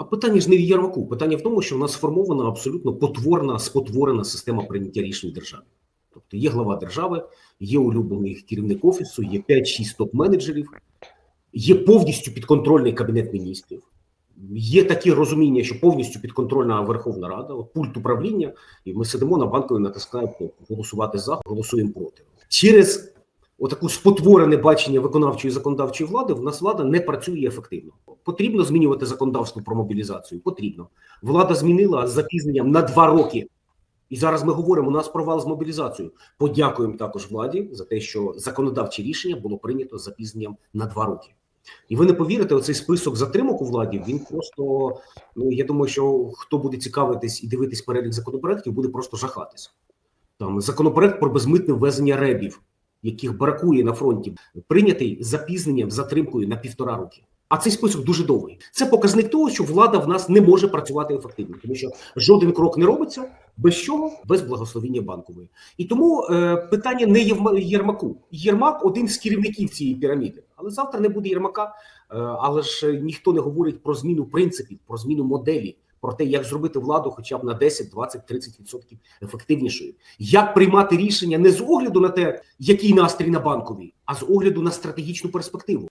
А питання ж не в Єрмаку. Питання в тому, що в нас сформована абсолютно потворна, спотворена система прийняття рішень в державі. Тобто є глава держави, є улюблений керівник офісу, є 5-6 топ-менеджерів, є повністю підконтрольний кабінет міністрів. Є таке розуміння, що повністю підконтрольна Верховна Рада, от пульт управління, і ми сидимо на банковій, натискаємо голосувати за, голосуємо проти. Через отаку спотворене бачення виконавчої і законодавчої влади в нас влада не працює ефективно. Потрібно змінювати законодавство про мобілізацію. Потрібно. Влада змінила з запізненням на два роки. І зараз ми говоримо, у нас провал з мобілізацією. Подякуємо також владі за те, що законодавче рішення було прийнято з запізненням на два роки. І ви не повірите, оцей список затримок у владі. Він просто ну я думаю, що хто буде цікавитись і дивитись перелік законопроектів, буде просто жахатись. Там законопроект про безмитне ввезення ребів, яких бракує на фронті, прийнятий запізненням, затримкою на півтора роки. А цей список дуже довгий. Це показник того, що влада в нас не може працювати ефективно, тому що жоден крок не робиться без чого, без благословіння банкової. І тому е, питання не є в Єрмаку. Єрмак один з керівників цієї піраміди, але завтра не буде Єрмака. Е, але ж ніхто не говорить про зміну принципів, про зміну моделі, про те, як зробити владу, хоча б на 10, 20, 30% ефективнішою. Як приймати рішення не з огляду на те, який настрій на банковій, а з огляду на стратегічну перспективу.